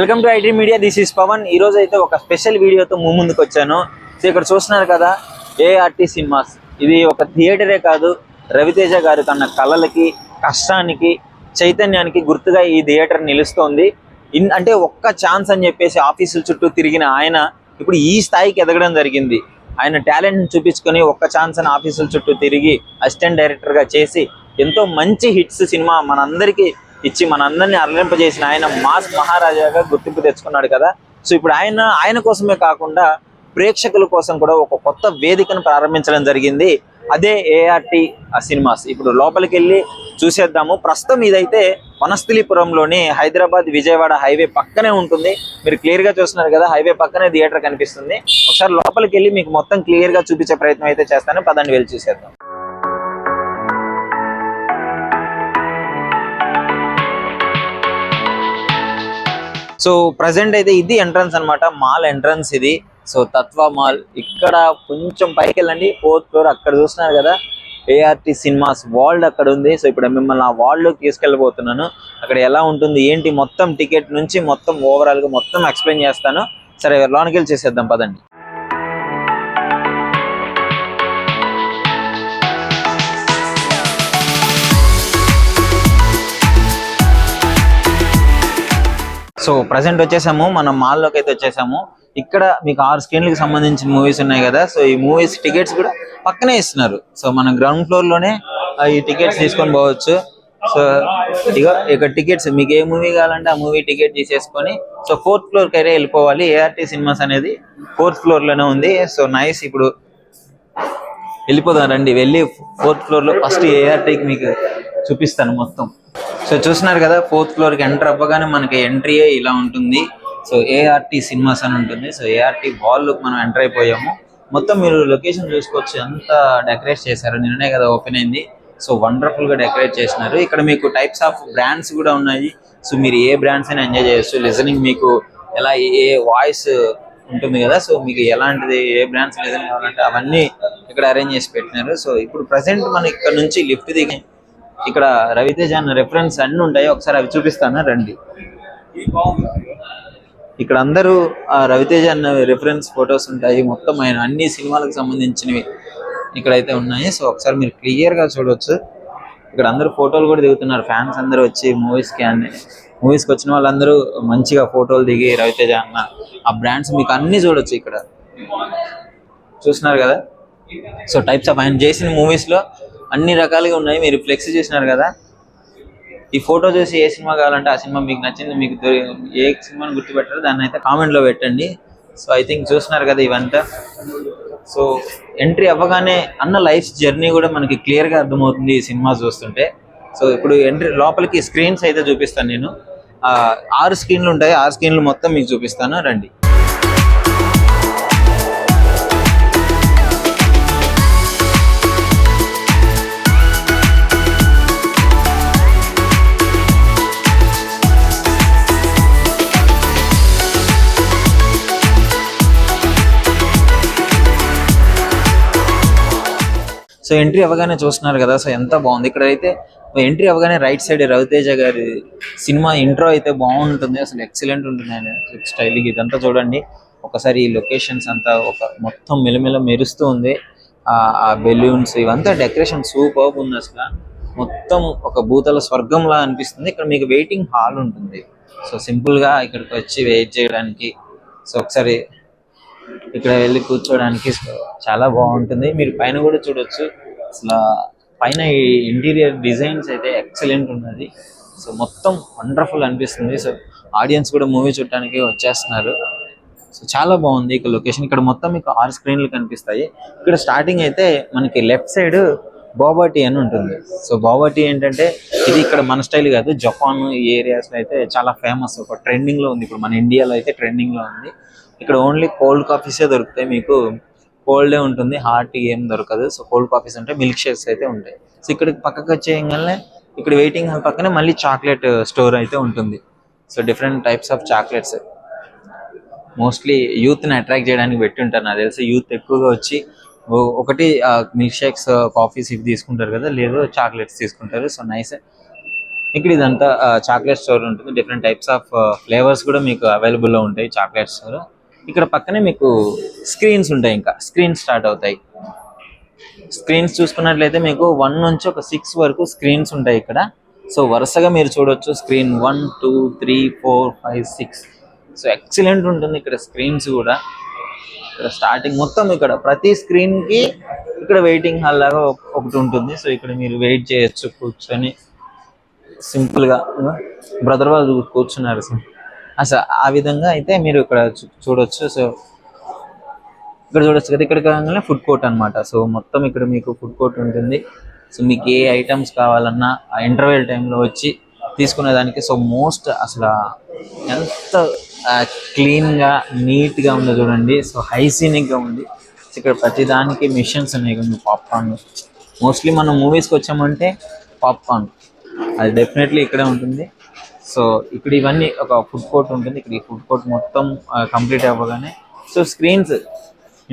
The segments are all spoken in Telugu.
welcome to IT media this is Pavan. ఈ రోజు అయితే ఒక స్పెషల్ వీడియోతో మీ ముందుకు వచ్చాను. సో ఇక్కడ చూస్తున్నారు కదా ఏఆర్టీ సినిమాస్. ఇది ఒక థియేటరే కాదు రవితేజ గారి తన కళలకి కష్టానికి చైతన్యానికి గుర్తుగా ఈ థియేటర్ నిలుస్తోంది. ఇన్ అంటే ఒక్క ఛాన్స్ అని చెప్పేసి ఆఫీసుల చుట్టూ తిరిగిన ఆయన ఇప్పుడు ఈ స్థాయికి ఎదగడం జరిగింది. ఆయన టాలెంట్ని చూపించుకొని ఒక్క ఛాన్స్ అని ఆఫీసుల చుట్టూ తిరిగి అసిస్టెంట్ డైరెక్టర్గా చేసి ఎంతో మంచి హిట్స్ సినిమా మనందరికీ ఇచ్చి మనందరినీ అరలింపజేసిన ఆయన మాస్ మహారాజాగా గుర్తింపు తెచ్చుకున్నాడు కదా. సో ఇప్పుడు ఆయన ఆయన కోసమే కాకుండా ప్రేక్షకుల కోసం కూడా ఒక కొత్త వేదికను ప్రారంభించడం జరిగింది. అదే ఏఆర్టీ సినిమాస్. ఇప్పుడు లోపలికి వెళ్ళి చూసేద్దాము. ప్రస్తుతం ఇదైతే వనస్థలిపురంలోని హైదరాబాద్ విజయవాడ హైవే పక్కనే ఉంటుంది. మీరు క్లియర్గా చూస్తున్నారు కదా హైవే పక్కనే థియేటర్ కనిపిస్తుంది. ఒకసారి లోపలికి వెళ్ళి మీకు మొత్తం క్లియర్గా చూపించే ప్రయత్నం అయితే చేస్తాను. పదండి వెళ్ళి చూసేద్దాం. సో ప్రజెంట్ అయితే ఇది ఎంట్రన్స్ అన్నమాట. మాల్ ఎంట్రన్స్ ఇది. సో తత్వ మాల్ ఇక్కడ కొంచెం పైకి వెళ్ళండి ఫోర్త్ ఫ్లోర్ అక్కడ చూస్తున్నారు కదా? ఏఆర్టీ సినిమాస్ వరల్డ్ అక్కడ ఉంది. సో ఇప్పుడు మిమ్మల్ని ఆ వరల్డ్లోకి తీసుకెళ్ళబోతున్నాను. అక్కడ ఎలా ఉంటుంది? ఏంటి? మొత్తం టికెట్ నుంచి మొత్తం ఓవరాల్గా మొత్తం ఎక్స్ప్లెయిన్ చేస్తాను. సరే లోనికి వెళ్ళి చేసేద్దాం. పదండి. సో ప్రజెంట్ వచ్చేసాము మనం మాల్లోకి అయితే వచ్చేసాము. ఇక్కడ మీకు ఆరు స్క్రీన్లకు సంబంధించిన మూవీస్ ఉన్నాయి కదా సో ఈ మూవీస్ టికెట్స్ కూడా పక్కనే ఇస్తున్నారు. సో మనం గ్రౌండ్ ఫ్లోర్లోనే ఈ టికెట్స్ తీసుకొని పోవచ్చు. సో ఇక ఇక్కడ టికెట్స్ మీకు ఏ మూవీ కావాలంటే ఆ మూవీ టికెట్ తీసేసుకొని సో ఫోర్త్ ఫ్లోర్ అయితే వెళ్ళిపోవాలి. ఏఆర్టీ సినిమాస్ అనేది ఫోర్త్ ఫ్లోర్లోనే ఉంది. సో నైస్ ఇప్పుడు వెళ్ళిపోదాం రండి. వెళ్ళి ఫోర్త్ ఫ్లోర్లో ఫస్ట్ ఏఆర్టీకి మీకు చూపిస్తాను మొత్తం. సో చూస్తున్నారు కదా ఫోర్త్ ఫ్లోర్కి ఎంటర్ అవ్వగానే మనకి ఎంట్రీ ఇలా ఉంటుంది. సో ఏఆర్టీ సినిమాస్ అని ఉంటుంది. సో ఏఆర్టీ వాల్ మనం ఎంటర్ అయిపోయాము. మొత్తం మీరు లొకేషన్ చూసుకోవచ్చు. ఎంత డెకరేట్ చేశారు నిన్ననే కదా ఓపెన్ అయింది. సో వండర్ఫుల్గా డెకరేట్ చేసినారు. ఇక్కడ మీకు టైప్స్ ఆఫ్ బ్రాండ్స్ కూడా ఉన్నాయి. సో మీరు ఏ బ్రాండ్స్ అయినా ఎంజాయ్ చేయొచ్చు. లిజనింగ్ మీకు ఎలా ఏ వాయిస్ ఉంటుంది కదా సో మీకు ఎలాంటిది ఏ బ్రాండ్స్ లిజనింగ్ కావాలంటే అవన్నీ ఇక్కడ అరేంజ్ చేసి పెట్టినారు. సో ఇప్పుడు ప్రజెంట్ మనం ఇక్కడ నుంచి లిఫ్ట్ దిగి ఇక్కడ రవితేజ అన్న రెఫరెన్స్ అన్ని ఉంటాయి. ఒకసారి అవి చూపిస్తాను? రండి. ఇక్కడ అందరూ ఆ రవితేజ అన్న రెఫరెన్స్ ఫొటోస్ ఉంటాయి. మొత్తం ఆయన అన్ని సినిమాలకు సంబంధించినవి ఇక్కడైతే ఉన్నాయి. సో ఒకసారి మీరు క్లియర్గా చూడొచ్చు. ఇక్కడ అందరూ ఫోటోలు కూడా దిగుతున్నారు. ఫ్యాన్స్ అందరూ వచ్చి మూవీస్కి అన్ని మూవీస్కి వచ్చిన వాళ్ళందరూ మంచిగా ఫోటోలు దిగి రవితేజ అన్న ఆ బ్రాండ్స్ మీకు అన్ని చూడొచ్చు ఇక్కడ. చూస్తున్నారు కదా? సో టైప్స్ ఆఫ్ ఆయన చేసిన మూవీస్లో అన్ని రకాలుగా ఉన్నాయి. మీరు ఫ్లెక్స్ చేసినారు కదా. ఈ ఫోటో చూసి ఏ సినిమా కావాలంటే ఆ సినిమా మీకు నచ్చింది మీకు ఏ సినిమాని గుర్తుపెట్టారో దాన్ని అయితే కామెంట్లో పెట్టండి. సో ఐ థింక్ చూస్తున్నారు కదా ఇవంతా. సో ఎంట్రీ అవ్వగానే అన్న లైఫ్ జర్నీ కూడా మనకి క్లియర్గా అర్థమవుతుంది ఈ సినిమా చూస్తుంటే. సో ఇప్పుడు ఎంట్రీ లోపలికి స్క్రీన్స్ అయితే చూపిస్తాను నేను. ఆరు స్క్రీన్లు ఉంటాయి. ఆరు స్క్రీన్లు మొత్తం మీకు చూపిస్తాను. రండి. సో ఎంట్రీ అవ్వగానే చూస్తున్నారు కదా సో ఎంత బాగుంది. ఇక్కడ అయితే ఎంట్రీ అవ్వగానే రైట్ సైడ్ రవితేజ గారి సినిమా ఇంట్రో అయితే బాగుంటుంది అసలు ఎక్సలెంట్ ఉంటుంది ఆయన స్టైల్ ఇదంతా చూడండి ఒకసారి ఈ లొకేషన్స్ అంతా ఒక మొత్తం మెలమెల మెరుస్తూ ఉంది. ఆ బెలూన్స్ ఇవంతా డెకరేషన్ సూపర్ ఉంది అసలు. మొత్తం ఒక భూతల స్వర్గంలా అనిపిస్తుంది. ఇక్కడ మీకు వెయిటింగ్ హాల్ ఉంటుంది. సో సింపుల్గా ఇక్కడికి వచ్చి వెయిట్ చేయడానికి సో ఒకసారి ఇక్కడ వెళ్ళి కూర్చోడానికి చాలా బాగుంటుంది. మీరు పైన కూడా చూడొచ్చు. అసలు పైన ఈ ఇంటీరియర్ డిజైన్స్ అయితే ఎక్సలెంట్ ఉన్నది. సో మొత్తం వండర్ఫుల్ అనిపిస్తుంది. సో ఆడియన్స్ కూడా మూవీ చూడటానికి వచ్చేస్తున్నారు. సో చాలా బాగుంది ఇక్కడ లొకేషన్. ఇక్కడ మొత్తం మీకు ఆరు స్క్రీన్లు కనిపిస్తాయి. ఇక్కడ స్టార్టింగ్ అయితే మనకి లెఫ్ట్ సైడ్ బాబాటీ అని ఉంటుంది. సో బాబాటీ ఏంటంటే ఇది ఇక్కడ మన స్టైల్ కాదు. జపాన్ ఈ ఏరియాస్లో అయితే చాలా ఫేమస్. ఒక ట్రెండింగ్లో ఉంది. ఇప్పుడు మన ఇండియాలో అయితే ట్రెండింగ్లో ఉంది. ఇక్కడ ఓన్లీ కోల్డ్ కాఫీసే దొరుకుతాయి మీకు. కోల్డే ఉంటుంది హాట్ ఏం దొరకదు. సో కోల్డ్ కాఫీస్ అంటే మిల్క్ షేక్స్ అయితే ఉంటాయి. సో ఇక్కడ పక్కకు వచ్చేయగానే ఇక్కడ వెయిటింగ్ హాల్ పక్కనే మళ్ళీ చాక్లెట్ స్టోర్ అయితే ఉంటుంది. So different types of chocolates. Mostly యూత్ని అట్రాక్ట్ చేయడానికి పెట్టి ఉంటారు నాకు తెలిసి యూత్ ఎక్కువగా వచ్చి ఒకటి మిల్క్ షేక్స్ కాఫీస్ ఇవి తీసుకుంటారు కదా లేదు చాక్లెట్స్ తీసుకుంటారు. So nice. ఇక్కడ ఇదంతా చాక్లెట్ స్టోర్ ఉంటుంది. డిఫరెంట్ టైప్స్ ఆఫ్ ఫ్లేవర్స్ కూడా మీకు అవైలబుల్లో ఉంటాయి చాక్లెట్ స్టోర్. ఇక్కడ పక్కనే మీకు స్క్రీన్స్ ఉంటాయి ఇంకా. స్క్రీన్ స్టార్ట్ అవుతాయి. స్క్రీన్స్ చూసుకున్నట్లయితే మీకు వన్ నుంచి ఒక సిక్స్ వరకు స్క్రీన్స్ ఉంటాయి ఇక్కడ. సో వరుసగా మీరు చూడొచ్చు screen one two three four five six so excellent ఉంటుంది ఇక్కడ స్క్రీన్స్ కూడా. ఇక్కడ స్టార్టింగ్ మొత్తం ఇక్కడ. ప్రతి స్క్రీన్కి ఇక్కడ వెయిటింగ్ హాల్ లాగా ఒకటి ఉంటుంది. సో ఇక్కడ మీరు వెయిట్ చేయొచ్చు కూర్చొని. సింపుల్గా బ్రదర్ వాళ్ళు కూర్చున్నారు. అసలు ఆ విధంగా అయితే మీరు ఇక్కడ చూడొచ్చు. సో ఇక్కడ చూడొచ్చు కదా ఇక్కడ కాగానే ఫుడ్ కోర్ట్ అనమాట సో మొత్తం ఇక్కడ మీకు ఫుడ్ కోర్ట్ ఉంటుంది. సో మీకు ఏ ఐటమ్స్ కావాలన్నా ఆ ఇంటర్వెల్ టైంలో వచ్చి తీసుకునే దానికి. సో మోస్ట్ అసలు ఎంత క్లీన్గా నీట్గా ఉందో చూడండి. సో హైజీనిక్గా ఉంది. ఇక్కడ ప్రతిదానికి మిషన్స్ ఉన్నాయి కొన్ని పాప్కార్న్ మోస్ట్లీ మనం మూవీస్కి వచ్చామంటే పాప్కార్న్ అది డెఫినెట్లీ ఇక్కడే ఉంటుంది. సో ఇక్కడ ఇవన్నీ ఒక ఫుడ్ కోర్ట్ ఉంటుంది. ఇక్కడ ఈ ఫుడ్ కోర్ట్ మొత్తం కంప్లీట్ అవ్వగానే. సో స్క్రీన్స్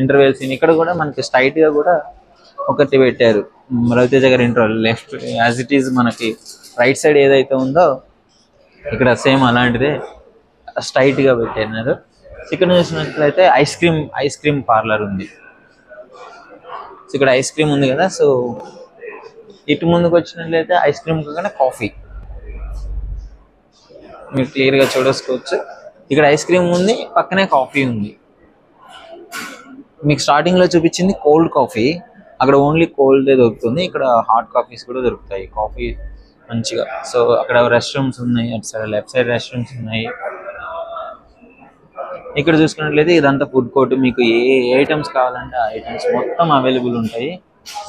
ఇంటర్వెల్ సీన్ ఇక్కడ కూడా మనకి స్ట్రైట్గా కూడా ఒకటి పెట్టారు. రవితేజ గారి interval left as it is మనకి రైట్ సైడ్ ఏదైతే ఉందో ఇక్కడ సేమ్ అలాంటిదే స్ట్రైట్గా పెట్టినారు. ఇక్కడ చూసినట్లయితే ice cream ice cream parlour ఉంది. సో ఇక్కడ ఐస్ క్రీమ్ ఉంది కదా సో ఇటు ముందుకు వచ్చినట్లయితే ఐస్ క్రీమ్ కాకుండా కాఫీ మీరు క్లియర్గా చూడసుకోవచ్చు ఇక్కడ ఐస్ క్రీమ్ ఉంది పక్కనే కాఫీ ఉంది. మీకు స్టార్టింగ్లో చూపించింది కోల్డ్ కాఫీ. అక్కడ ఓన్లీ కోల్డ్ దొరుకుతుంది. ఇక్కడ హాట్ కాఫీస్ కూడా దొరుకుతాయి. కాఫీ మంచిగా. సో అక్కడ రెస్ట్ రూమ్స్ ఉన్నాయి. అటు side left side rest rooms ఉన్నాయి. ఇక్కడ చూసుకున్నట్లయితే ఇదంతా ఫుడ్ కోర్ట్. మీకు ఏ ఐటమ్స్ కావాలంటే ఆ ఐటమ్స్ మొత్తం అవైలబుల్ ఉంటాయి.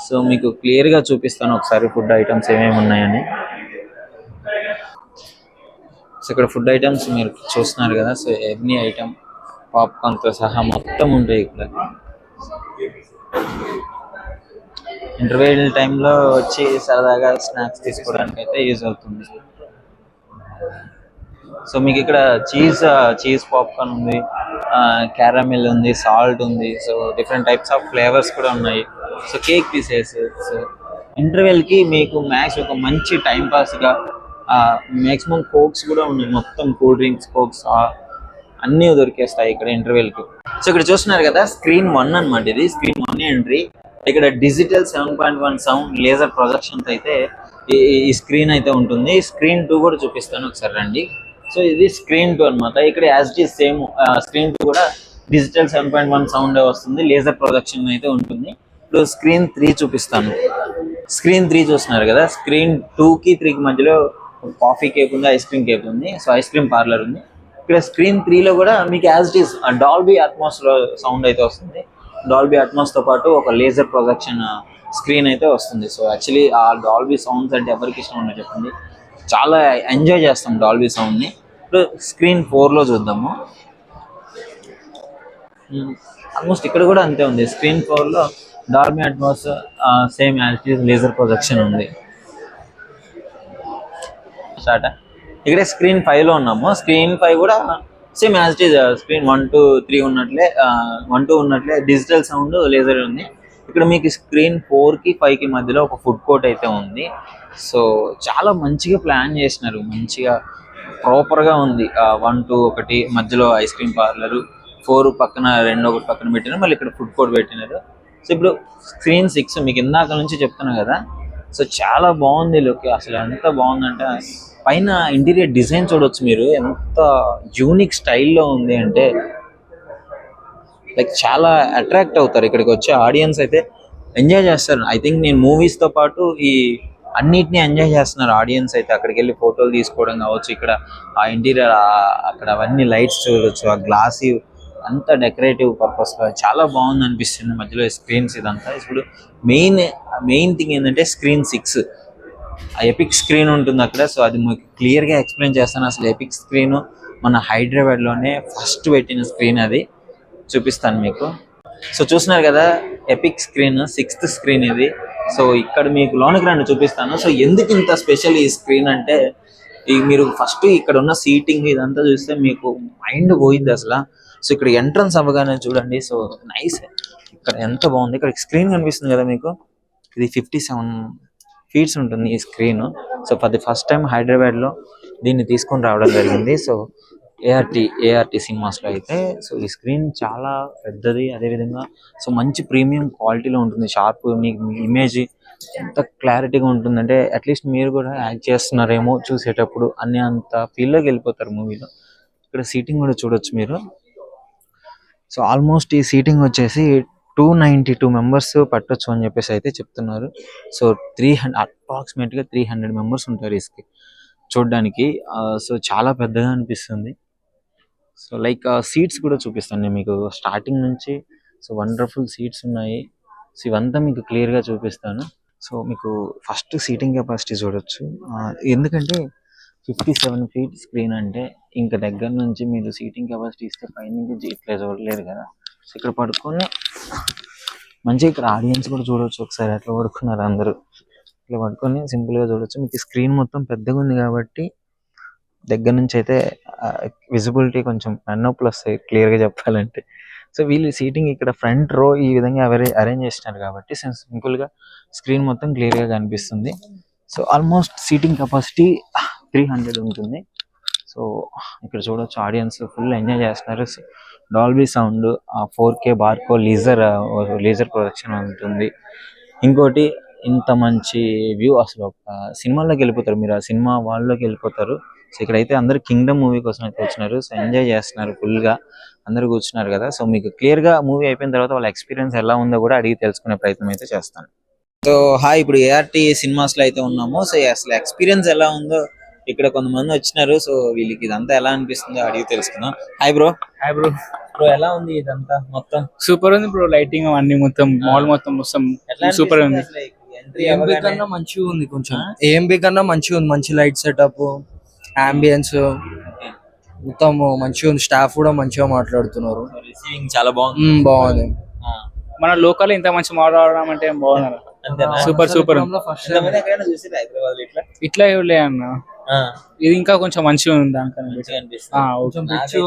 సో మీకు క్లియర్గా చూపిస్తాను ఒకసారి ఫుడ్ ఐటమ్స్ ఏమేమి ఉన్నాయని. సో ఇక్కడ ఫుడ్ ఐటమ్స్ మీరు చూస్తున్నారు కదా. సో ఎవ్రీ ఐటమ్ పాప్కార్న్తో సహా మొత్తం ఉంటాయి ఇక్కడ. ఇంటర్వెల్ టైంలో వచ్చి సరదాగా స్నాక్స్ తీసుకోవడానికి అయితే యూజ్ అవుతుంది. సో మీకు ఇక్కడ చీజ్ చీజ్ పాప్కార్న్ ఉంది. క్యారమిల్ ఉంది సాల్ట్ ఉంది. So different types of flavours కూడా ఉన్నాయి. సో కేక్ పీసెస్ సో ఇంటర్వెల్కి మీకు మ్యాక్స్ ఒక మంచి టైం మ్యాక్సిమం మాక్సిమం కోక్స్ కూడా ఉన్నాయి. మొత్తం కూల్ డ్రింక్స్ కోక్స్ అన్నీ దొరికేస్తాయి ఇక్కడ ఇంటర్వెల్కి. సో ఇక్కడ చూస్తున్నారు కదా స్క్రీన్ వన్ అన్నమాట ఇది. స్క్రీన్ వన్ ఎంట్రీ ఇక్కడ digital seven point one sound laser projections అయితే ఈ- ఈ స్క్రీన్ అయితే ఉంటుంది. స్క్రీన్ టూ కూడా చూపిస్తాను ఒకసారి రండి. సో ఇది స్క్రీన్ టూ అన్నమాట. ఇక్కడ as it same screen two కూడా digital seven point one sound వస్తుంది. లేజర్ ప్రొజెక్షన్ అయితే ఉంటుంది. ఇప్పుడు స్క్రీన్ త్రీ చూపిస్తాను. స్క్రీన్ త్రీ చూస్తున్నారు కదా. స్క్రీన్ టూ కి త్రీ కి మధ్యలో కాఫీ కేక్ ఉంది ఐస్ క్రీమ్ కేక్ ఉంది సో ఐస్ క్రీమ్ పార్లర్ ఉంది. ఇక్కడ స్క్రీన్ త్రీలో కూడా మీకు as it is Dolby Atmos sound అయితే వస్తుంది. డాల్బీ అట్మాస్తో పాటు ఒక లేజర్ ప్రొజెక్షన్ స్క్రీన్ అయితే వస్తుంది. సో యాక్చువల్లీ ఆ డాల్బీ సౌండ్స్ అంటే ఎవరికి ఇష్టం ఉన్నా చెప్పండి. చాలా ఎంజాయ్ చేస్తాం డాల్బీ సౌండ్ని. ఇప్పుడు స్క్రీన్ ఫోర్లో చూద్దాము. Hmm, ఆల్మోస్ట్ ఇక్కడ కూడా అంతే ఉంది. స్క్రీన్ ఫోర్లో Dolby Atmos same as laser projection ఉంది. స్టార్ట్ ఇక్కడ స్క్రీన్ ఫైవ్లో ఉన్నాము. స్క్రీన్ ఫైవ్ కూడా same as it is screen one two three ఉన్నట్లే వన్ టూ ఉన్నట్లే డిజిటల్ సౌండ్ లేజర్ ఉంది. ఇక్కడ మీకు స్క్రీన్ ఫోర్కి ఫైవ్కి మధ్యలో ఒక ఫుడ్ కోర్ట్ అయితే ఉంది. సో చాలా మంచిగా ప్లాన్ చేసినారు. మంచిగా ప్రాపర్గా ఉంది. వన్ టూ ఒకటి మధ్యలో ఐస్ క్రీమ్ పార్లర్ ఫోర్ పక్కన రెండు ఒకటి పక్కన పెట్టినారు. మళ్ళీ ఇక్కడ ఫుడ్ కోర్ట్ పెట్టినారు. సో ఇప్పుడు స్క్రీన్ సిక్స్ మీకు ఇందాక నుంచి చెప్తున్నా కదా సో చాలా బాగుంది లుక్. అసలు ఎంత బాగుందంటే పైన ఇంటీరియర్ డిజైన్ చూడొచ్చు మీరు. ఎంత యూనిక్ స్టైల్లో ఉంది అంటే లైక్ చాలా అట్రాక్ట్ అవుతారు ఇక్కడికి వచ్చే ఆడియన్స్ అయితే. ఎంజాయ్ చేస్తారు. ఐ థింక్ నేను మూవీస్తో పాటు ఈ అన్నిటిని ఎంజాయ్ చేస్తున్నారు ఆడియన్స్ అయితే. అక్కడికి వెళ్ళి ఫోటోలు తీసుకోవడం కావచ్చు ఇక్కడ ఆ ఇంటీరియర్ అక్కడ అవన్నీ లైట్స్ చూడొచ్చు ఆ గ్లాసీ అంత డెకరేటివ్ పర్పస్లో చాలా బాగుంది అనిపిస్తుంది మధ్యలో స్క్రీన్స్ ఇదంతా. ఇప్పుడు మెయిన్ మెయిన్ థింగ్ ఏంటంటే స్క్రీన్ సిక్స్ ఆ ఎపిక్ స్క్రీన్ ఉంటుంది అక్కడ. సో అది మీకు క్లియర్గా ఎక్స్ప్లెయిన్ చేస్తాను. అసలు ఎపిక్ స్క్రీన్ మన హైదరాబాద్లోనే ఫస్ట్ పెట్టిన స్క్రీన్ అది. చూపిస్తాను మీకు. సో చూస్తున్నారు కదా ఎపిక్ స్క్రీన్ సిక్స్త్ స్క్రీన్ ఇది. సో ఇక్కడ మీకు లోనికి రండి చూపిస్తాను. సో ఎందుకు ఇంత స్పెషల్ ఈ స్క్రీన్ అంటే ఈ మీరు ఫస్ట్ ఇక్కడ ఉన్న సీటింగ్ ఇదంతా చూస్తే మీకు మైండ్ పోయింది అసలు. సో ఇక్కడ ఎంట్రన్స్ అవ్వగానే చూడండి. So nice. ఇక్కడ ఎంత బాగుంది. ఇక్కడ స్క్రీన్ కనిపిస్తుంది కదా మీకు? ఇది ఫిఫ్టీ సెవెన్ ఫీట్స్ ఉంటుంది ఈ screen. So for the first time హైదరాబాద్లో దీన్ని తీసుకొని రావడం జరిగింది. సో ఏఆర్టీ ఏఆర్టీ సినిమాస్లో అయితే. సో ఈ స్క్రీన్ చాలా పెద్దది. అదే విధంగా సో మంచి ప్రీమియం క్వాలిటీలో ఉంటుంది. షార్ప్ మీకు ఇమేజ్ ఎంత క్లారిటీగా ఉంటుందంటే అట్లీస్ట్ మీరు కూడా యాక్ట్ చేస్తున్నారేమో చూసేటప్పుడు అనే అంత ఫీల్లోకి వెళ్ళిపోతారు మూవీలో. ఇక్కడ సీటింగ్ కూడా చూడొచ్చు మీరు. సో ఆల్మోస్ట్ ఈ సీటింగ్ వచ్చేసి టూ నైంటీ టూ మెంబర్స్ పట్టొచ్చు అని చెప్పేసి అయితే చెప్తున్నారు. సో త్రీ హండ్రెడ్ అప్రాక్సిమేట్గా త్రీ హండ్రెడ్ మెంబర్స్ ఉంటారు ఇసుకి చూడడానికి. సో చాలా పెద్దగా అనిపిస్తుంది. సో లైక్ సీట్స్ కూడా చూపిస్తాను నేను మీకు. స్టార్టింగ్ నుంచి సో వండర్ఫుల్ సీట్స్ ఉన్నాయి. సో ఇవంతా మీకు క్లియర్గా చూపిస్తాను. సో మీకు ఫస్ట్ సీటింగ్ కెపాసిటీ చూడొచ్చు. ఎందుకంటే ఫిఫ్టీ సెవెన్ ఫీట్ స్క్రీన్ అంటే ఇంకా దగ్గర నుంచి మీరు సీటింగ్ కెపాసిటీ ఇస్తే పైనుంచి ఇట్లా చూడలేరు కదా. సో ఇక్కడ పడుకొని మంచిగా ఇక్కడ ఆడియన్స్ కూడా చూడొచ్చు ఒకసారి. అట్లా పడుకున్నారు అందరూ. ఇట్లా పడుకొని సింపుల్గా చూడొచ్చు. మీకు స్క్రీన్ మొత్తం పెద్దగా ఉంది కాబట్టి దగ్గర నుంచి అయితే విజిబిలిటీ కొంచెం అన్నోపులు వస్తాయి క్లియర్గా చెప్పాలంటే. సో వీళ్ళు సీటింగ్ ఇక్కడ ఫ్రంట్ రో ఈ విధంగా అరేంజ్ చేసినారు కాబట్టి సింపుల్గా స్క్రీన్ మొత్తం క్లియర్గా కనిపిస్తుంది. So almost seating capacity three hundred ఉంటుంది. సో ఇక్కడ చూడొచ్చు ఆడియన్స్ ఫుల్ ఎంజాయ్ చేస్తున్నారు. Dolby sound four K Barco laser laser production ఉంటుంది. ఇంకోటి ఇంత మంచి వ్యూ అసలు ఒక సినిమాలోకి వెళ్ళిపోతారు మీరు. ఆ సినిమా వాళ్ళలోకి వెళ్ళిపోతారు. సో ఇక్కడైతే అందరు కింగ్డమ్ మూవీ కోసం అయితే వచ్చినారు సో ఎంజాయ్ చేస్తున్నారు ఫుల్గా అందరూ కూర్చున్నారు కదా. సో మీకు క్లియర్గా మూవీ అయిపోయిన తర్వాత వాళ్ళ ఎక్స్పీరియన్స్ ఎలా ఉందో కూడా అడిగి తెలుసుకునే ప్రయత్నం అయితే చేస్తాను. సో హాయ్ ఇప్పుడు ఏఆర్టీ సినిమాస్లో అయితే ఉన్నాము. సో అసలు ఎక్స్పీరియన్స్ ఎలా ఉందో ఇక్కడ కొంతమంది వచ్చినారు సో వీళ్ళకి ఇదంతా ఎలా అనిపిస్తుందో అడిగి తెలుసుకుందాం. Hi bro hi bro bro ఎలా ఉంది ఇదంతా మొత్తం? సూపర్ ఉంది బ్రో లైటింగ్ అన్ని మొత్తం మాల్ మొత్తం మొత్తం సూపర్ ఉంది. ఎంట్రీ ఏఎంబి కన్నా మంచిగా ఉంది కొంచెం. ఏఎంబి కన్నా మంచిగా ఉంది మంచి లైట్ సెటప్ అంబియన్స్ మొత్తం మంచిగా ఉంది స్టాఫ్ కూడా మంచిగా మాట్లాడుతున్నారు. రిసీవింగ్ చాలా బాగుంది. బాగుంది. మన లోకల్ ఇంత మంచి మాట్లాడడం అంటే బాగుంది అంతేనా? సూపర్ సూపర్ ఇట్లా? ఇట్లా ఇవ్వలే అన్న ఇది ఇంకా కొంచెం మంచిగా ఉంది దానికన్నా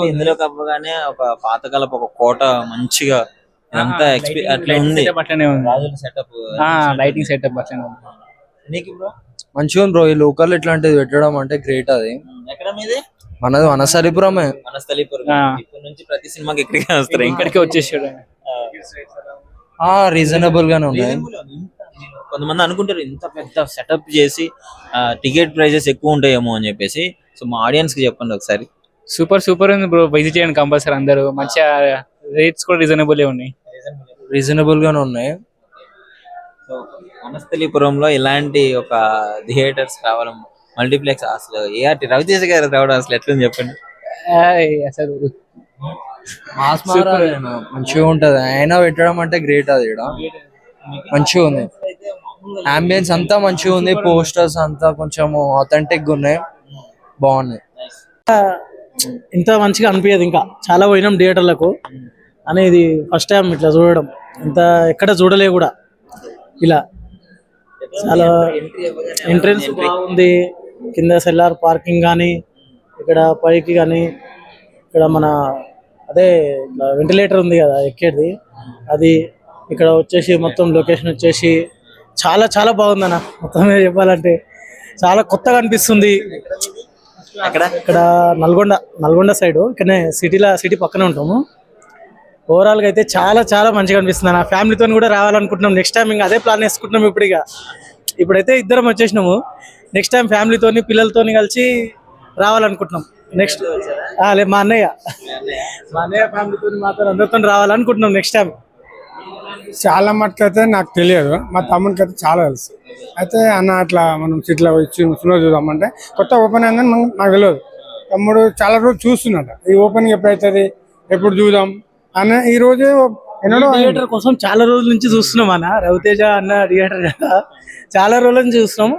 ఇందులో కప్పగానే ఒక పాతకాలపు ఒక కోట మంచిగా అట్లా ఉంది. setup అట్లనే ఉంది. సెటప్ లైటింగ్ సెటప్ అట్లనే ఉంది. నీకు బ్రో మంచిగా ఉంది బ్రో ఈ లోకల్ ఇట్లాంటిది పెట్టడం అంటే గ్రేట్ అది. ఎక్కడ మీది? మనది వనసరిపురమే మనస్థలిపురం ఆ. ఇప్పటి నుంచి ప్రతి సినిమాకి ఇక్కడికే వస్తారు. ఇంకా ఇక్కడికి వచ్చేసాడు ఆ. రీజనబుల్ గానే ఉన్నాయి. కొంతమంది అనుకుంటారు ఇంత పెద్ద సెటప్ చేసి టికెట్ ప్రైజెస్ ఎక్కువ ఉంటాయేమో అని చెప్పేసి. సో మా ఆడియన్స్కి చెప్పండి ఒకసారి. సూపర్ సూపర్ ఉంది బ్రో విజిట్ చేయండి కంపల్సరీ అందరూ. మంచిగా రేట్స్ కూడా రీజనబుల్ ఉన్నాయి. రీజనబుల్ గానే ఉన్నాయి. సో వనస్థలిపురంలో ఇలాంటి ఒక థియేటర్స్ రావడం మల్టీప్లెక్స్ అసలు ఏఆర్టి రవితేజ గారు రావడం అసలు ఎట్లని చెప్పండి? అసలు మాస్? మంచిగా ఉంటది. అయినా పెట్టడం అంటే గ్రేట్ అది మంచిగా ఉంది. అంబియన్స్ అంతా మంచిగా ఉంది పోస్టర్స్ అంతా కొంచెం అథెంటిక్గా ఉన్నాయి. బాగున్నాయి. ఇంత మంచిగా అనిపించదు ఇంకా. చాలా పోయినాం థియేటర్లకు అనేది ఫస్ట్ టైం ఇట్లా చూడడం. ఇంత ఎక్కడ చూడలే కూడా. ఇలా. చాలా ఎంట్రెన్స్ బాగుంది. కింద సెల్లార్ పార్కింగ్ కానీ ఇక్కడ పైకి కానీ ఇక్కడ మన అదే వెంటిలేటర్ ఉంది కదా ఎక్కేది. అది ఇక్కడ వచ్చేసి మొత్తం లొకేషన్ వచ్చేసి చాలా చాలా బాగుందన్న. మొత్తం మీద చెప్పాలంటే చాలా కొత్తగా అనిపిస్తుంది. అక్కడ ఇక్కడ నల్గొండ నల్గొండ సైడ్ ఇక్కడనే సిటీలో సిటీ పక్కనే ఉంటాము. ఓవరాల్గా అయితే చాలా చాలా మంచిగా అనిపిస్తుంది నా ఫ్యామిలీతో కూడా రావాలనుకుంటున్నాం. నెక్స్ట్ టైం ఇంకా అదే ప్లాన్ వేసుకుంటున్నాం ఇప్పుడు ఇక ఇప్పుడైతే ఇద్దరం వచ్చేసినాము. నెక్స్ట్ టైం ఫ్యామిలీతోని పిల్లలతోని కలిసి రావాలనుకుంటున్నాం. నెక్స్ట్ లే మా అన్నయ్య. మా అన్నయ్య. ఫ్యామిలీతో మాతో అందరితో రావాలనుకుంటున్నాం నెక్స్ట్ టైం చాలా మటుకు అయితే నాకు తెలియదు. మా తమ్మునికి అయితే చాలా తెలుసు. అయితే అన్న అట్లా మనం సిట్లో వచ్చి సినిమా చూద్దామంటే కొత్త ఓపెన్ అయిందని నాకు తెలియదు. తమ్ముడు చాలా రోజు చూస్తున్నాడు. ఈ ఓపెనింగ్ ఎప్పుడైతుంది ఎప్పుడు చూద్దాం అన్న ఈ రోజు ఎన్నడో థియేటర్ కోసం చాలా రోజుల నుంచి చూస్తున్నాం అన్న. రవితేజ అన్న థియేటర్ కదా. చాలా రోజుల నుంచి చూస్తున్నాం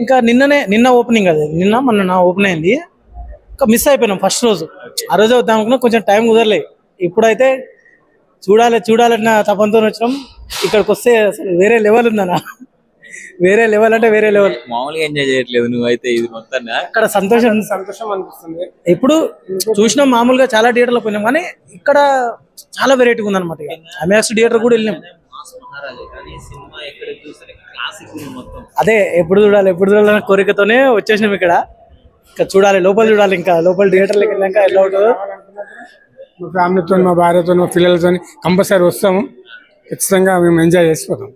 ఇంకా నిన్ననే నిన్న ఓపెనింగ్ అది. నిన్న మొన్న నా ఓపెన్ అయింది. ఇంకా మిస్ అయిపోయినాం ఫస్ట్ రోజు. ఆ రోజు వద్దాం అనుకున్నా కొంచెం టైం కుదరలే. ఇప్పుడైతే చూడాలి చూడాలన్న తపంతో వచ్చినాం. ఇక్కడికి వస్తే అసలు వేరే లెవెల్ ఉందన్న. వేరే లెవెల్ అంటే వేరే లెవెల్ మామూలుగా ఎంజాయ్ చేయట్లేదు నువ్వైతే ఇది మొత్తాన్ని ఇక్కడ సంతోషం సంతోషం అనిపిస్తుంది. ఎప్పుడు చూసినాం మామూలుగా చాలా థియేటర్లో పోయినాం కానీ ఇక్కడ చాలా వెరైటీగా ఉందన్నమాట అమెక్స్ థియేటర్ కూడా వెళ్ళినాం. అదే ఎప్పుడు చూడాలి ఎప్పుడు చూడాలన్న కోరికతోనే వచ్చేసినాం ఇక్కడ. ఇంకా చూడాలి లోపల చూడాలి ఇంకా లోపల థియేటర్లోకి వెళ్ళాక ఎలా ఉంటుందో. మా ఫ్యామిలీతో మా భార్యతో మా పిల్లలతో కంపల్సరీ వస్తాము. ఖచ్చితంగా మేము ఎంజాయ్ చేసిపోతాం.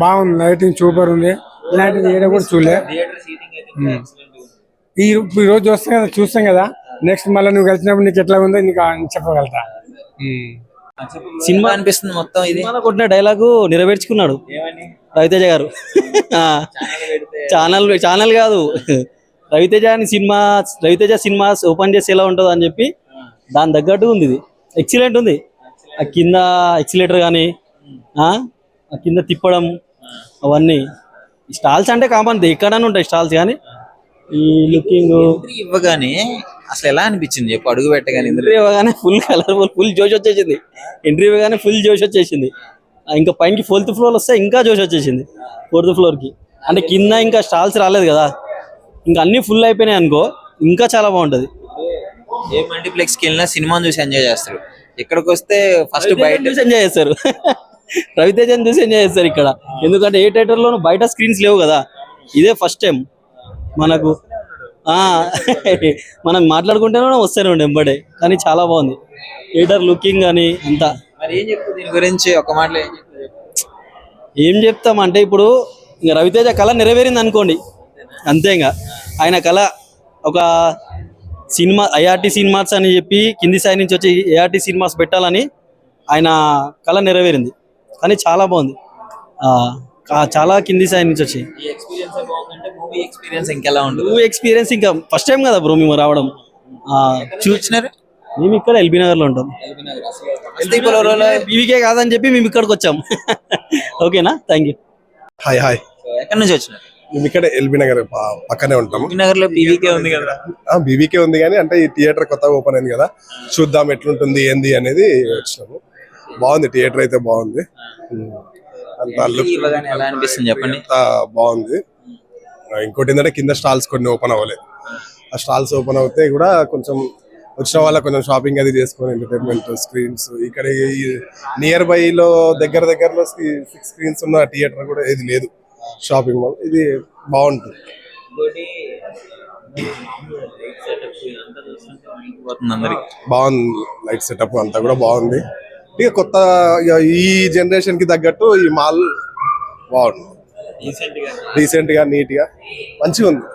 బాగుంది లైటింగ్ సూపర్ ఉంది. ఇలాంటిది ఏదో కూడా చూడలే. ఈ ఈ రోజు వస్తాం కదా చూస్తాం కదా. నెక్స్ట్ మళ్ళీ నువ్వు కలిసినప్పుడు నీకు ఎట్లా ఉందో నీకు చెప్పగలుగుతా. సినిమా అనిపిస్తుంది మొత్తం ఇది. కొట్టిన డైలాగు నెరవేర్చుకున్నాడు. రవితేజ గారు. ఆ, ఛానల్ ఛానల్ కాదు. రవితేజ అని సినిమా రవితేజ సినిమా ఓపెన్ చేసి ఎలా ఉంటుందో అని చెప్పి దాని తగ్గట్టు ఉంది ఇది. ఎక్సలెంట్ ఉంది. ఆ కింద ఎక్సిలేటర్ కానీ ఆ కింద తిప్పడం అవన్నీ. స్టాల్స్ అంటే కామన్ ఎక్కడైనా ఉంటాయి స్టాల్స్ కానీ ఈ లుకింగ్ ఇవ్వగానే అసలు ఎలా అనిపించింది? చెప్పు అడుగు పెట్టగానే ఎంట్రీ ఇవ్వగానే ఫుల్ కలర్ఫుల్ ఫుల్ జోష్ వచ్చేసింది. ఎంట్రీ ఇవ్వగానే ఫుల్ జోష్ వచ్చేసింది. ఇంకా పైకి ఫోర్త్ ఫ్లోర్ వస్తే ఇంకా జోష్ వచ్చేసింది ఫోర్త్ ఫ్లోర్కి అంటే కింద ఇంకా స్టాల్స్ రాలేదు కదా. ఇంకా అన్ని ఫుల్ అయిపోయినాయి అనుకో ఇంకా చాలా బాగుంటది. ఏ మల్టీప్లెక్స్కి వెళ్ళినా సినిమాని చూసి ఎంజాయ్ చేస్తారు. ఇక్కడికి వస్తే ఫస్ట్ బయట చూసి ఎంజాయ్ చేస్తారు. రవితేజని చూసి ఎంజాయ్ చేస్తారు ఇక్కడ. ఎందుకంటే ఏ థియేటర్ లోను బయట స్క్రీన్స్ లేవు కదా. ఇదే ఫస్ట్ టైం మనకు ఆ మనం మాట్లాడుకుంటేనే వస్తూనే ఉండే ఎంబడే. కానీ చాలా బాగుంది. థియేటర్ లుకింగ్ కానీ అంతా. మరి ఏం దీని గురించి ఒక మాటలో ఏం. ఏం చెప్తామంటే ఇప్పుడు రవితేజ కళ నెరవేరింది అనుకోండి. అంతే ఇంకా ఆయన కళ ఒక సినిమా ఐఆర్టీ సినిమాస్ అని చెప్పి కింది స్థాయి నుంచి వచ్చి ఏఆర్టీ సినిమాస్ పెట్టాలని ఆయన కళ నెరవేరింది. కానీ చాలా బాగుంది. చాలా కింది స్థాయి నుంచి వచ్చి. ఈ ఎక్స్పీరియన్స్ బాగుందంటే మూవీ ఎక్స్పీరియన్స్ ఇంకెలా ఉంటుంది? ఎక్స్పీరియన్స్ ఇంకా ఫస్ట్ టైం కదా బ్రో మేము రావడం. ఆ, చూసినారు? మేము ఇక్కడ ఎల్బీ నగర్లో ఉంటాం బీవీకే కాదని చెప్పి మేము ఇక్కడికి వచ్చాం. ఓకేనా? థ్యాంక్ యూ హాయ్ హాయ్ ఎక్కడి నుంచి వచ్చినారు? మేము ఇక్కడ ఎల్బీ నగర్ పక్కనే ఉంటాము. నగర్లో పీవీకే ఉంది కదా. బీవీకే ఉంది కానీ అంటే ఈ థియేటర్ కొత్తగా ఓపెన్ అయింది కదా. చూద్దాం ఎట్లుంటుంది ఏంది అనేది వచ్చినాము. బాగుంది థియేటర్ అయితే బాగుంది. అంత అనిపిస్తుంది చెప్పండి? బాగుంది. ఇంకోటి ఏంటంటే కింద స్టాల్స్ కొన్ని ఓపెన్ అవ్వలేదు. ఆ స్టాల్స్ ఓపెన్ అవుతే కూడా కొంచెం వచ్చిన వాళ్ళ కొంచెం షాపింగ్ అది చేసుకొని ఎంటర్టైన్మెంట్ స్క్రీన్స్ ఇక్కడ నియర్ బై లో దగ్గర దగ్గరలో సిక్స్ స్క్రీన్స్ ఉన్న థియేటర్ కూడా ఇది లేదు. Shopping mall. ఇది బాగుంటుంది. బాగుంది. లైట్ సెటప్ అంతా కూడా బాగుంది. ఇక కొత్త ఈ జనరేషన్కి తగ్గట్టు ఈ మాల్ బాగుంది. డీసెంట్గా. నీట్గా మంచిగా ఉంది.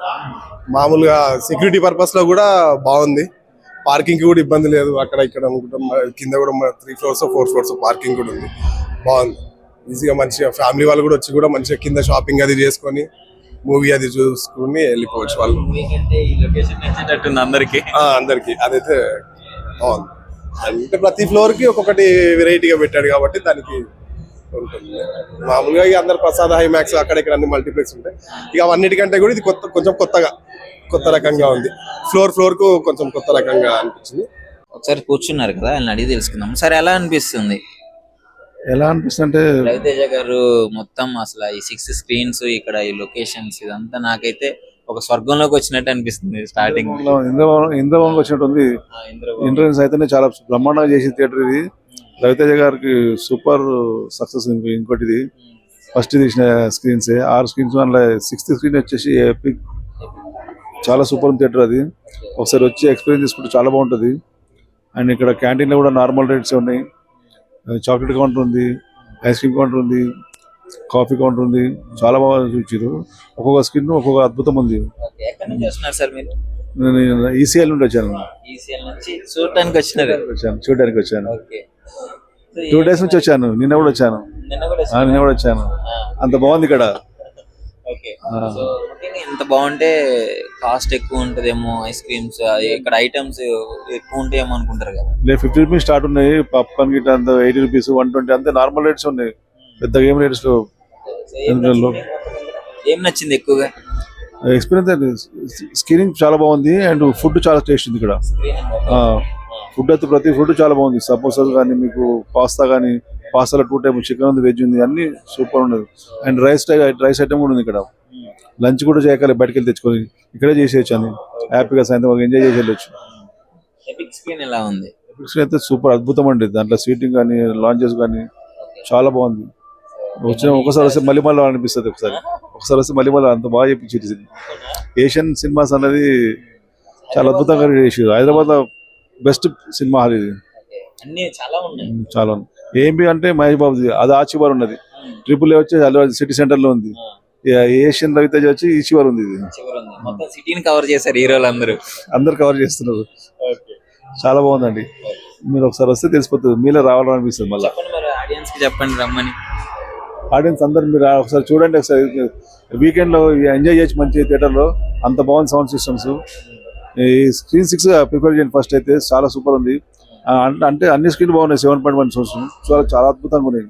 మామూలుగా సెక్యూరిటీ పర్పస్లో కూడా బాగుంది. పార్కింగ్కి కూడా ఇబ్బంది లేదు. అక్కడ ఇక్కడ అనుకుంటాం. కింద కూడా three floors four floors parking కూడా ఉంది. బాగుంది. ఈజీగా మంచిగా ఫ్యామిలీ వాళ్ళు కూడా వచ్చి కూడా మంచిగా కింద షాపింగ్ అది చేసుకొని మూవీ అది చూసుకుని వెళ్ళిపోవచ్చు వాళ్ళు. అందరికి? ఆ, అందరికి. అదైతే బాగుంది. అంటే ప్రతి ఫ్లోర్కి ఒక్కొక్కటి వెరైటీగా పెట్టాడు కాబట్టి దానికి ఉంటుంది. మామూలుగా ఇక అందరు ప్రసాద్ హైమాక్స్ అక్కడ ఇక్కడ అన్ని మల్టీప్లెక్స్ ఉంటాయి. ఇక అవన్నిటికంటే కూడా ఇది కొత్త కొంచెం కొత్తగా కొత్త రకంగా ఉంది. ఫ్లోర్ ఫ్లోర్కు కొంచెం కొత్త రకంగా అనిపించింది. ఒకసారి కూర్చున్నారు కదా ఆయన అడిగి తెలుసుకుందాం. సరే ఎలా అనిపిస్తుంది? ఎలా అనిపిస్తుంది అంటే రవితేజ గారు మొత్తం అసలు ఈ సిక్స్ స్క్రీన్స్ ఇక్కడ ఈ లొకేషన్స్ ఇదంతా నాకైతే ఒక స్వర్గంలోకి వచ్చినట్టు అనిపిస్తుంది స్టార్టింగ్ ఇంద్రవనం వచ్చినట్టు ఉంది ఎంట్రన్స్ అయితేనే చాలా బ్రహ్మాండంగా చేసి థియేటర్ ఇది. రవితేజ గారికి సూపర్ సక్సెస్ ఇంకోటి ఇది ఫస్ట్ తీసిన స్క్రీన్స్ ఆరు స్క్రీన్స్ అందులో సిక్స్త్ స్క్రీన్ వచ్చేసి ఎపిక్ చాలా సూపర్ థియేటర్ అది. ఒకసారి వచ్చి ఎక్స్పీరియన్స్ తీసుకుంటే చాలా బాగుంటుంది. అండ్ ఇక్కడ క్యాంటీన్లో కూడా నార్మల్ రేట్స్ ఉన్నాయి. చాక్లెట్ కౌంటర్ ఉంది ఐస్ క్రీమ్ కౌంటర్ ఉంది కాఫీ కౌంటర్ ఉంది చాలా బాగా చూపించారు. ఒక్కొక్క స్కిన్ ఒక్కొక్క అద్భుతం ఉంది. నేను ఈసీఎల్ నుండి వచ్చాను. వచ్చాను చూడడానికి వచ్చాను. టూ డేస్ నుంచి వచ్చాను నిన్న కూడా వచ్చాను. నిన్న కూడా వచ్చాను. అంత బాగుంది ఇక్కడ. సో ఇంత బాగుంటే కాస్ట్ ఎక్కువ ఉంటదేమో ఐస్ క్రీమ్స్ ఇక్కడ ఐటమ్స్ ఎక్కువ ఉంటాయేమో అనుకుంటారు కదా. లేదు ఫిఫ్టీ రూపీస్ స్టార్ట్ ఉన్నాయి పాప్కార్న్ గిట్ట అంత ఎయిటీ రూపీస్ వన్ ట్వంటీ అంతే నార్మల్ రేట్స్ ఉన్నాయి. పెద్ద గేమ్ రేట్స్ ఏం? నచ్చింది? ఏం ఎక్కువగా? ఎక్స్పీరియన్స్ స్క్రీనింగ్ చాలా బాగుంది అండ్ ఫుడ్ చాలా టేస్ట్ ఉంది ఇక్కడ. ఫుడ్ అయితే ప్రతి ఫుడ్ చాలా బాగుంది. సమోసాలు కానీ మీకు పాస్తా కానీ పాస్తాలో టూ టైప్ చికెన్ ఉంది వెజ్ ఉంది అన్ని సూపర్ ఉన్నది. అండ్ రైస్ రైస్ ఐటమ్ కూడా ఉంది ఇక్కడ. లంచ్ కూడా చేయగలి బయటకు వెళ్ళి తెచ్చుకొని ఇక్కడే చేసేయచ్చు అని హ్యాపీగా సాయంత్రం ఎంజాయ్ చేసి వెళ్ళొచ్చు ఎపిక్ స్క్రీన్ ఎలా ఉంది? ఎపిక్స్ అయితే సూపర్ అద్భుతం అండి. దాంట్లో సీటింగ్ కానీ లాంచెస్ కానీ చాలా బాగుంది. వచ్చిన ఒకసారి వస్తే మళ్ళీ మళ్ళీ అనిపిస్తుంది ఒకసారి. ఒకసారి వస్తే మళ్ళీ మళ్ళీ అంత బాగా చెప్పించింది ఏషియన్ సినిమాస్ అనేది చాలా అద్భుతంగా చేసారు హైదరాబాద్లో బెస్ట్ సినిమా హాల్ ఇది. చాలా ఉన్నాయి. ఏంబి అంటే మహేష్ బాబుది అది ఆ చివరి ఉన్నది. ట్రిపుల్ ఏ వచ్చి అల్లు సిటీ సెంటర్లో ఉంది. ఏషియన్ రవితేజ వచ్చి ఈ చివరి ఉంది ఇది. మొత్తం సిటీని కవర్ చేశారు హీరోలు అందరూ. అందరు కవర్ చేస్తున్నారు. చాలా బాగుందండి. మీరు ఒకసారి వస్తే తెలిసిపోతుంది. మీలో రావాలనిపిస్తుంది మళ్ళీ. చెప్పండి మరి ఆడియన్స్కి చెప్పండి రమ్మని. ఆడియన్స్ అందరు మీరు ఒకసారి చూడండి ఒకసారి. వీకెండ్లో ఎంజాయ్ చేయొచ్చు మంచి థియేటర్లో. అంత బాగుంది సౌండ్ సిస్టమ్స్ ఈ స్క్రీన్ సిక్స్ ప్రిపేర్ చేయండి ఫస్ట్ అయితే. చాలా సూపర్ ఉంది. అంటే- అన్ని స్క్రీన్ బాగున్నాయి సెవెన్ పాయింట్ వన్ చాలా చాలా అద్భుతంగా ఉన్నాయి.